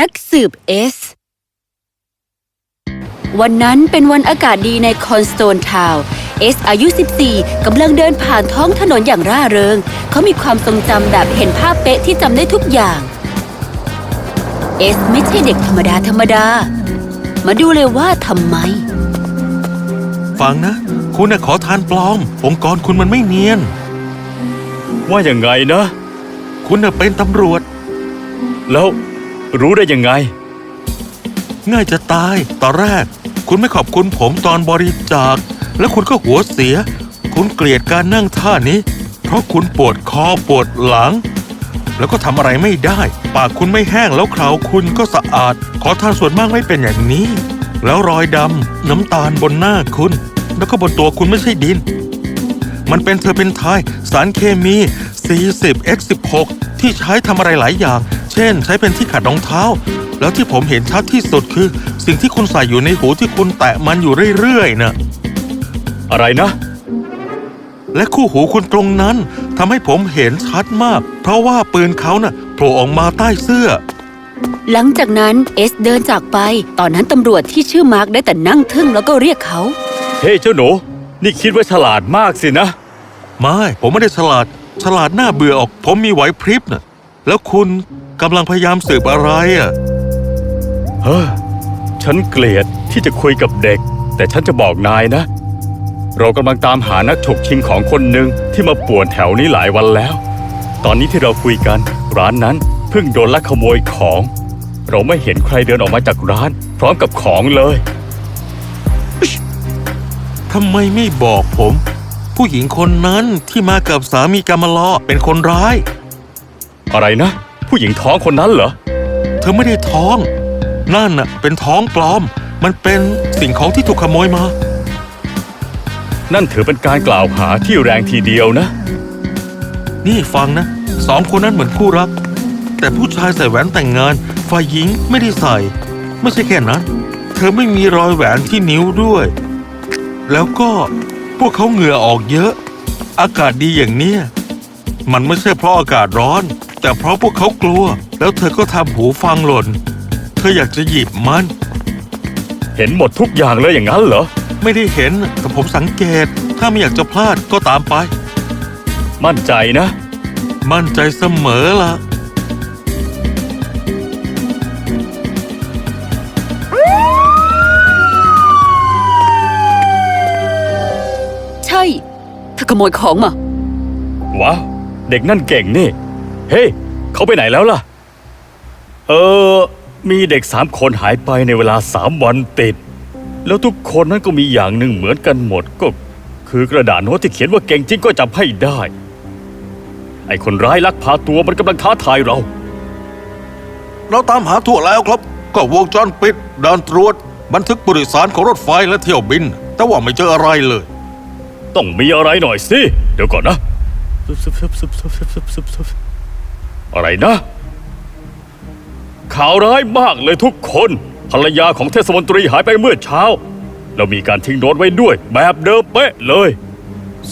นักสืบเอส วันนั้นเป็นวันอากาศดีในคอนสโตนทาวน์เอสอายุ 14 กำลังเดินผ่านท้องถนนอย่างร่าเริง เขามีความทรงจำแบบเห็นภาพเป๊ะที่จำได้ทุกอย่าง เอสไม่ใช่เด็กธรรมดาธรรมดา มาดูเลยว่าทำไม ฟังนะ คุณน่ะขอทานปลอม องค์กรคุณมันไม่เนียน ว่ายังไงนะ คุณน่ะเป็นตำรวจ แล้ว รู้ได้ยังไง ง่ายจะตาย ตอนแรก คุณไม่ขอบคุณผมตอนบริจาค แล้วคุณก็หัวเสีย คุณเกลียดการนั่งท่านี้ เพราะคุณปวดคอปวดหลัง แล้วก็ทำอะไรไม่ได้ ปากคุณไม่แห้งแล้วคราวคุณก็สะอาด ขอทานส่วนมากไม่เป็นอย่างนี้ แล้วรอยดำน้ำตาลบนหน้าคุณ แล้วก็บนตัวคุณไม่ใช่ดิน มันเป็นเธอเป็นไทยสารเคมี 40x16 ที่ใช้ทำอะไรหลายอย่าง เช่น ใช้เป็นที่ขัดรองเท้า แล้วที่ผมเห็นชัดที่สุดคือ สิ่งที่คุณใส่อยู่ในหูที่คุณแตะมันอยู่เรื่อยๆนะอะไรนะ และคู่หูคุณตรงนั้นทำให้ผมเห็นชัดมาก เพราะว่าปืนเขาน่ะโผล่ออกมาใต้เสื้อ หลังจากนั้นเอสเดินจากไป ตอนนั้นตำรวจที่ชื่อมาร์กได้แต่นั่งทึ่งแล้วก็เรียกเขา เฮ้ยเจ้าหนู นี่คิดว่าฉลาดมากสินะ ไม่ ผมไม่ได้ฉลาด ฉลาดหน้าเบื่อออก ผมมีไหวพริบน่ะแล้วคุณ กำลังพยายามสืบอะไรอะ เฮ้อฉันเกลียดที่จะคุยกับเด็ก แต่ฉันจะบอกนายนะ เรากำลังตามหานักฉกชิงของคนหนึ่งที่มาป่วนแถวนี้หลายวันแล้ว ตอนนี้ที่เราคุยกัน ร้านนั้นเพิ่งโดนลักขโมยของ เราไม่เห็นใครเดินออกมาจากร้าน พร้อมกับของเลยทำไมไม่บอกผม ผู้หญิงคนนั้นที่มากับสามีกามลอเป็นคนร้าย อะไรนะ ผู้หญิงท้องคนนั้นเหรอ เธอไม่ได้ท้อง นั่นน่ะ เป็นท้องปลอม มันเป็นสิ่งของที่ถูกขโมยมา นั่นถือเป็นการกล่าวหาที่แรงทีเดียวนะ นี่ฟังนะสองคนนั้นเหมือนคู่รัก แต่ผู้ชายใส่แหวนแต่งงานฝ่ายหญิงไม่ได้ใส่ ไม่ใช่แค่นั้น เธอไม่มีรอยแหวนที่นิ้วด้วย แล้วก็พวกเขาเหงื่อออกเยอะ อากาศดีอย่างเนี้ยมันไม่ใช่เพราะอากาศร้อน แต่เพราะพวกเขากลัว แล้วเธอก็ทำหูฟังหล่น เธออยากจะหยิบมัน เห็นหมดทุกอย่างเลยอย่างนั้นเหรอ ไม่ได้เห็นแต่ผมสังเกต ถ้าไม่อยากจะพลาดก็ตามไป มั่นใจนะ มั่นใจเสมอล่ะ ใช่เธอขโมยของมา ว้าว เด็กนั่นเก่งนี่ เฮ้ยเขาไปไหนแล้วล่ะ เออ มีเด็กสามคนหายไปในเวลาสามวันติด แล้วทุกคนนั้นก็มีอย่างหนึ่งเหมือนกันหมดก็ คือกระดาษโน้ตที่เขียนว่าเก่งจริงก็จับให้ได้ ไอ้คนร้ายลักพาตัวมันกำลังท้าทายเรา เราตามหาทั่วแล้วครับ ก็วงจรปิดด่านตรวจ บันทึกผู้โดยสารของรถไฟและเที่ยวบิน แต่ว่าไม่เจออะไรเลย ต้องมีอะไรหน่อยสิ เดี๋ยวก่อนนะ อะไรนะ ข่าวร้ายมากเลยทุกคน ภรรยาของเทศมนตรีหายไปเมื่อเช้า แล้วมีการทิ้งโน้ตไว้ด้วยแบบเดิมเป๊ะเลย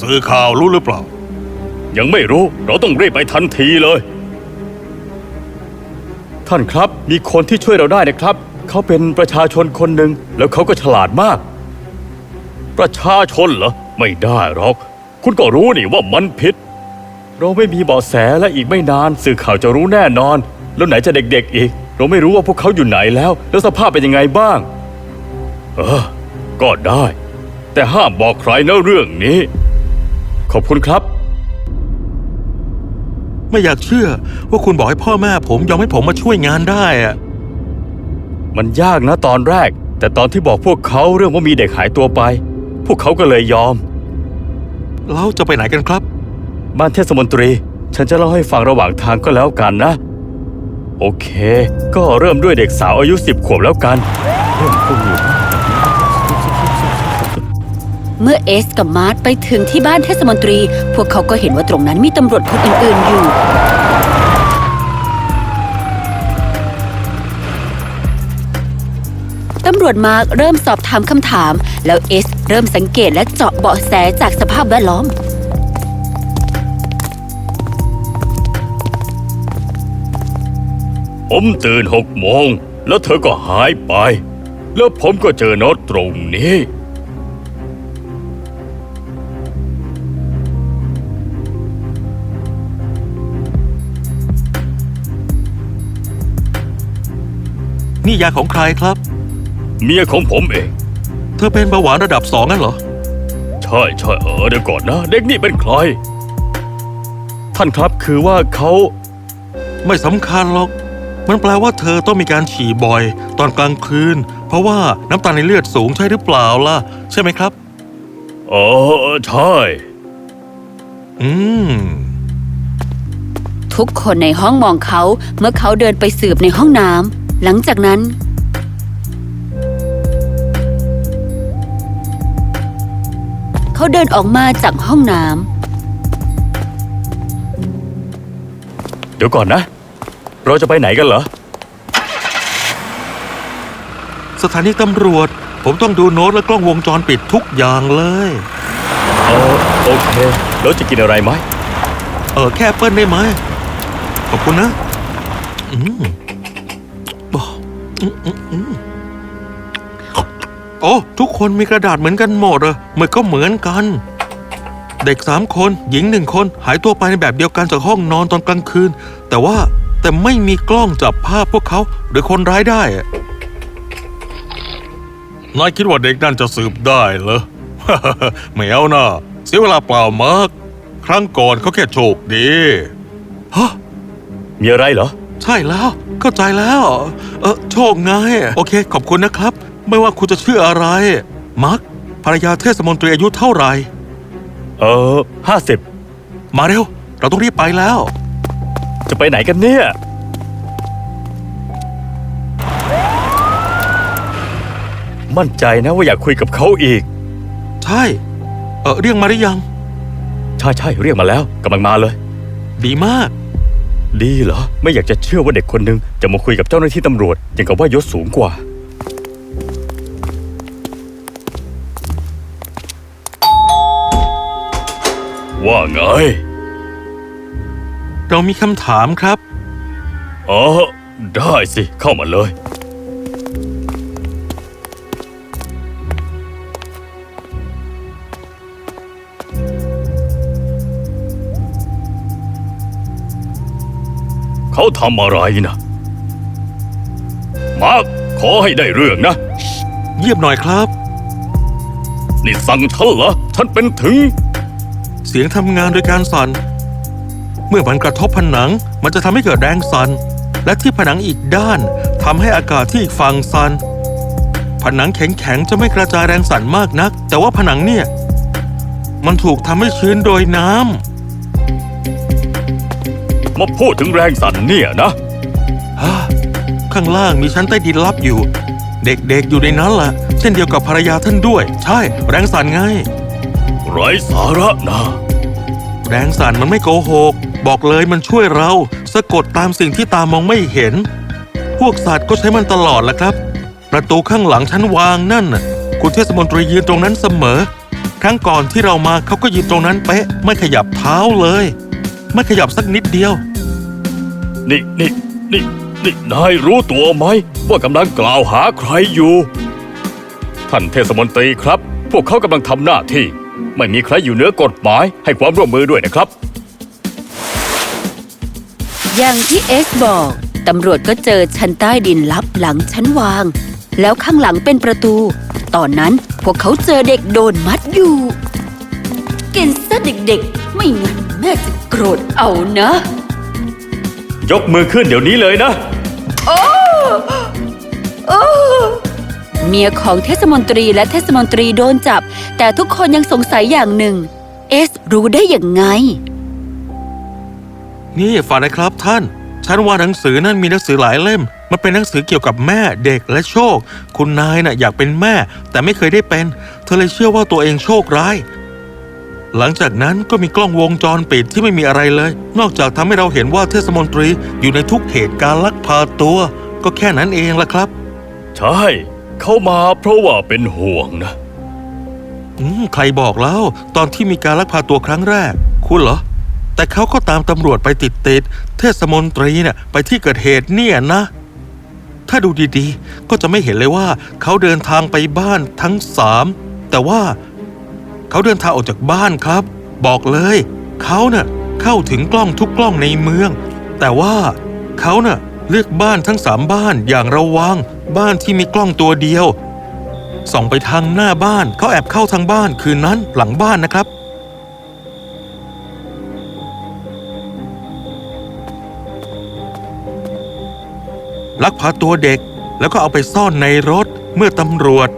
สื่อข่าวรู้หรือเปล่า ยังไม่รู้ เราต้องรีบไปทันทีเลย ท่านครับ มีคนที่ช่วยเราได้นะครับ เขาเป็นประชาชนคนหนึ่งแล้วเขาก็ฉลาดมาก ประชาชนเหรอ ไม่ได้หรอก คุณก็รู้นี่ว่ามันผิด เราไม่มีเบาะแสและอีกไม่นาน สื่อข่าวจะรู้แน่นอน แล้วไหนจะเด็กๆอีก เราไม่รู้ว่าพวกเขาอยู่ไหนแล้ว แล้วสภาพเป็นยังไงบ้าง เออ ก็ได้ แต่ห้ามบอกใครนะเรื่องนี้ ขอบคุณครับ ไม่อยากเชื่อว่าคุณบอกให้พ่อแม่ผมยอมให้ผมมาช่วยงานได้อะมันยากนะตอนแรก แต่ตอนที่บอกพวกเขาเรื่องว่ามีเด็กหายตัวไป พวกเขาก็เลยยอมแล้วจะไปไหนกันครับ บ้านเทศมนตรี ฉันจะเล่าให้ฟังระหว่างทางก็แล้วกันนะ โอเค ก็เริ่มด้วยเด็กสาวอายุสิบขวบแล้วกันเรื่องพวกนี้เมื่อเอสกับมาร์ทไปถึงที่บ้านเทศมนตรี พวกเขาก็เห็นว่าตรงนั้นมีตำรวจคนอื่นๆอยู่ ตำรวจมาร์กเริ่มสอบถามคำถาม แล้วเอสเริ่มสังเกตและเจาะเบาะแสจากสภาพแวดล้อม ผมตื่นหกโมง แล้วเธอก็หายไป แล้วผมก็เจอโน้ตตรงนี้ นี่ยาของใครครับ เมียของผมเอง เธอเป็นเบาหวานระดับสองงั้นเหรอ ใช่ใช่เออเดี๋ยวก่อนนะ เด็กนี่เป็นใคร ท่านครับคือว่าเขา ไม่สำคัญหรอก มันแปลว่าเธอต้องมีการฉี่บ่อย ตอนกลางคืน เพราะว่าน้ำตาลในเลือดสูงใช่หรือเปล่าล่ะ ใช่ไหมครับเออใช่ อืม ทุกคนในห้องมองเขาเมื่อเขาเดินไปสืบในห้องน้ำหลังจากนั้น เขาเดินออกมาจากห้องน้เดี๋ยวก่อนนะ เราจะไปไหนกันเหรอ สถานีตำรวจ ผมต้องดูโน้ตและกล้องวงจรปิดทุกอย่างเลย เออโอเค แล้วจะกินอะไรไหม เออแค่แอปเปิ้ลได้ไหมขอบคุณนะ อืมอ๋ออืมอืมอืมโอ้ทุกคนมีกระดาษเหมือนกันหมดเหรอมันก็เหมือนกัน เด็กสามคน หญิงหนึ่งคนหายตัวไปในแบบเดียวกันจากห้องนอนตอนกลางคืน แต่ว่า แต่ไม่มีกล้องจับภาพพวกเขาหรือคนร้ายได้อะนายคิดว่าเด็กนั่นจะสืบได้เหรอ ไม่เอานะเสียเวลาเปล่ามาก ครั้งก่อนเขาแค่โชคดีฮะมีอะไรเหรอ ใช่แล้ว เข้าใจแล้ว เออโชคไง โอเค ขอบคุณนะครับ ไม่ว่าคุณจะชื่ออะไรมาร์คภรรยาเทศมนตรีอายุเท่าไหร่ เออห้าสิบมาเร็ว เราต้องรีบไปแล้ว จะไปไหนกันเนี่ย มั่นใจนะว่าอยากคุยกับเขาอีก ใช่ เออเรียกมาหรือยัง ใช่ใช่เรียกมาแล้วกำลังมาเลย ดีมาก ดีเหรอ ไม่อยากจะเชื่อว่าเด็กคนหนึ่งจะมาคุยกับเจ้าหน้าที่ตำรวจอย่างกับว่ายศสูงกว่า ว่าไง เรามีคำถามครับ อ๋อ ได้สิ เข้ามาเลย เขาทำอะไรนะมาร์คขอให้ได้เรื่องนะ เยียบหน่อยครับ นี่สั่งฉันเหรอ ฉันเป็นถึง เสียงทำงานโดยการสั่น เมื่อมันกระทบผนังมันจะทำให้เกิดแรงสั่นและที่ผนังอีกด้านทำให้อากาศที่อีกฝั่งสั่นผนังแข็งๆจะไม่กระจายแรงสั่นมากนัก แต่ว่าผนังเนี่ย มันถูกทำให้ชื้นโดยน้ำมาพูดถึงแรงสั่นเนี่ยนะฮะข้างล่างมีชั้นใต้ดินลับอยู่ เด็กๆอยู่ในนั้นล่ะ เช่นเดียวกับภรรยาท่านด้วย ใช่ แรงสั่นไงไร้สาระนะ แรงสั่นมันไม่โกหก บอกเลยมันช่วยเรา สะกดตามสิ่งที่ตามองไม่เห็น พวกสัตว์ก็ใช้มันตลอดแหละครับ ประตูข้างหลังชั้นวางนั่นคุณเทศมนตรียืนตรงนั้นเสมอ ครั้งก่อนที่เรามาเขาก็ยืนตรงนั้นเป๊ะ ไม่ขยับเท้าเลย ไม่ขยับสักนิดเดียว นี่นี่นี่นี่นายรู้ตัวไหม ว่ากำลังกล่าวหาใครอยู่ ท่านเทศมนตรีครับ พวกเขากำลังทำหน้าที่ ไม่มีใครอยู่เหนือกฎหมายให้ความร่วมมือด้วยนะครับ อย่างที่เอสบอกตำรวจก็เจอชั้นใต้ดินลับหลังชั้นวาง แล้วข้างหลังเป็นประตู ตอนนั้นพวกเขาเจอเด็กโดนมัดอยู่กินซะเด็กๆ ไม่งั้นแม่จะโกรธเอานะ ยกมือขึ้นเดี๋ยวนี้เลยนะเมียของเทศมนตรีและเทศมนตรีโดนจับ แต่ทุกคนยังสงสัยอย่างหนึ่ง เอสรู้ได้อย่างไง นี่ฝากนะครับท่าน ฉันว่าหนังสือนั่นมีหนังสือหลายเล่ม มันเป็นหนังสือเกี่ยวกับแม่เด็กและโชค คุณนายน่ะอยากเป็นแม่ แต่ไม่เคยได้เป็น เธอเลยเชื่อว่าตัวเองโชคร้าย หลังจากนั้นก็มีกล้องวงจรปิดที่ไม่มีอะไรเลย นอกจากทำให้เราเห็นว่าเทศมนตรีอยู่ในทุกเหตุการณ์ลักพาตัว ก็แค่นั้นเองละครับ ใช่ เขามาเพราะว่าเป็นห่วงนะ อืมใครบอกแล้ว ตอนที่มีการลักพาตัวครั้งแรก คุณเหรอ แต่เขาก็ตามตำรวจไปติดติดเทศมนตรีเนี่ยไปที่เกิดเหตุเนี่ยนะ ถ้าดูดีๆ ก็จะไม่เห็นเลยว่าเขาเดินทางไปบ้านทั้งสามแต่ว่าเขาเดินทางออกจากบ้านครับ บอกเลย เขาเน่ะเข้าถึงกล้องทุกกล้องในเมือง แต่ว่าเขาเน่ะเลือกบ้านทั้งสามบ้านอย่างระวัง บ้านที่มีกล้องตัวเดียวส่องไปทางหน้าบ้านเขาแอบเข้าทางบ้านคืนนั้นหลังบ้านนะครับ ลักพาตัวเด็ก แล้วก็เอาไปซ่อนในรถเมื่อตำรวจ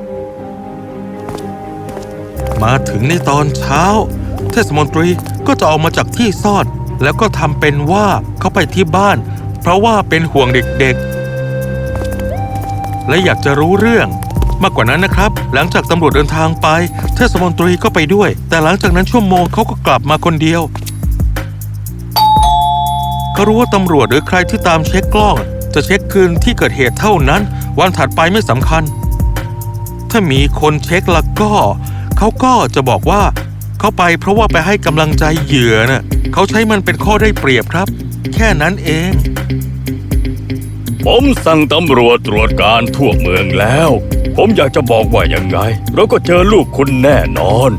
มาถึงในตอนเช้า เทศมนตรีก็จะออกมาจากที่ซ่อน แล้วก็ทำเป็นว่าเขาไปที่บ้าน เพราะว่าเป็นห่วงเด็กๆ และอยากจะรู้เรื่องมากกว่านั้นนะครับ หลังจากตำรวจเดินทางไป เทศมนตรีก็ไปด้วย แต่หลังจากนั้นชั่วโมงเขาก็กลับมาคนเดียวเขารู้ว่าตำรวจหรือใครที่ตามเช็คกล้อง จะเช็คคืนที่เกิดเหตุเท่านั้น วันถัดไปไม่สำคัญ ถ้ามีคนเช็คแล้วก็ เขาก็จะบอกว่า เขาไปเพราะว่าไปให้กำลังใจเหยื่อน่ะเขาใช้มันเป็นข้อได้เปรียบครับ แค่นั้นเอง ผมสั่งตำรวจตรวจการทั่วเมืองแล้ว ผมอยากจะบอกว่ายังไง เราก็เจอลูกคุณแน่นอน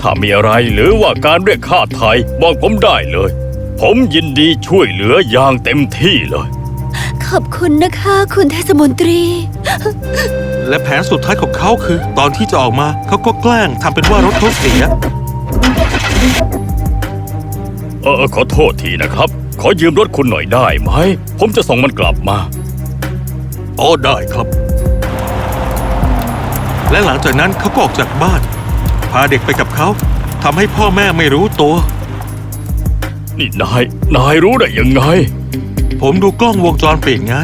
ถ้ามีอะไรหรือว่าการเรียกค่าไทยบอกผมได้เลย ผมยินดีช่วยเหลืออย่างเต็มที่เลย ขอบคุณนะคะ คุณเทศมนตรี และแผนสุดท้ายของเขาคือ ตอนที่จะออกมาเขาก็แกล้งทำเป็นว่ารถเขาเสีย เออขอโทษทีนะครับ ขอยืมรถคุณหน่อยได้ไหม ผมจะส่งมันกลับมา อ๋อได้ครับ และหลังจากนั้นเขาก็ออกจากบ้าน พาเด็กไปกับเขาทำให้พ่อแม่ไม่รู้ตัว นี่นาย นายรู้ได้ยังไง ผมดูกล้องวงจรปิดไง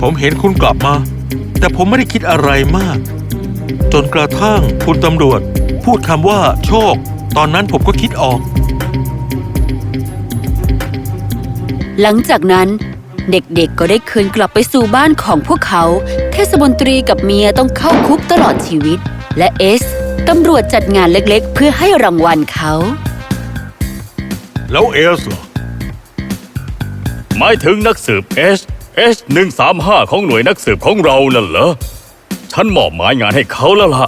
ผมเห็นคุณกลับมา แต่ผมไม่ได้คิดอะไรมาก จนกระทั่งคุณตำรวจ พูดคำว่าโชค ตอนนั้นผมก็คิดออก หลังจากนั้นเด็กๆ ก็ได้คืนกลับไปสู่บ้านของพวกเขา เทศมนตรีกับเมียต้องเข้าคุกตลอดชีวิต และเอสตำรวจจัดงานเล็กๆ เพื่อให้รางวัลเขา แล้วเอสเหรอ หมายถึงนักสืบ H H 1 3 5ของหน่วยนักสืบของเรานั่นเหรอ ฉันมอบหมายงานให้เขาแล้วล่ะ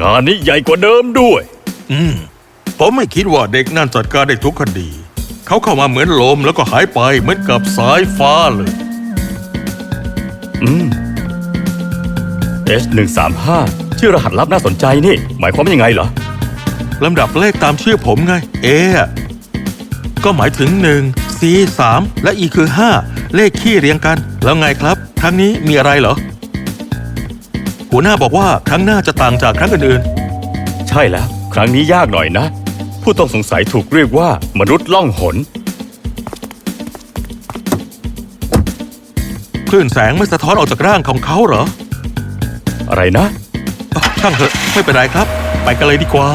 งานนี้ใหญ่กว่าเดิมด้วย อืม ผมไม่คิดว่าเด็กนั่นจัดการได้ทุกคดี เขาเข้ามาเหมือนลมแล้วก็หายไปเหมือนกับสายฟ้าเลย อืม H 1 3 5ชื่อรหัสลับน่าสนใจนี่ หมายความว่ายังไงเหรอ ลำดับเลขตามชื่อผมไง A อะก็หมายถึง1 C 3 และ E คือ 5 เลขขี้เรียงกัน แล้วไงครับ ครั้งนี้มีอะไรเหรอ หัวหน้าบอกว่าครั้งหน้าจะต่างจากครั้งอื่นใช่แล้ว ครั้งนี้ยากหน่อยนะ ผู้ต้องสงสัยถูกเรียกว่ามนุษย์ล่องหน ๆ คลื่นแสงไม่สะท้อนออกจากร่างของเขาเหรออะไรนะ อะช่างเถอะไม่เป็นไรครับ ไปกันเลยดีกว่า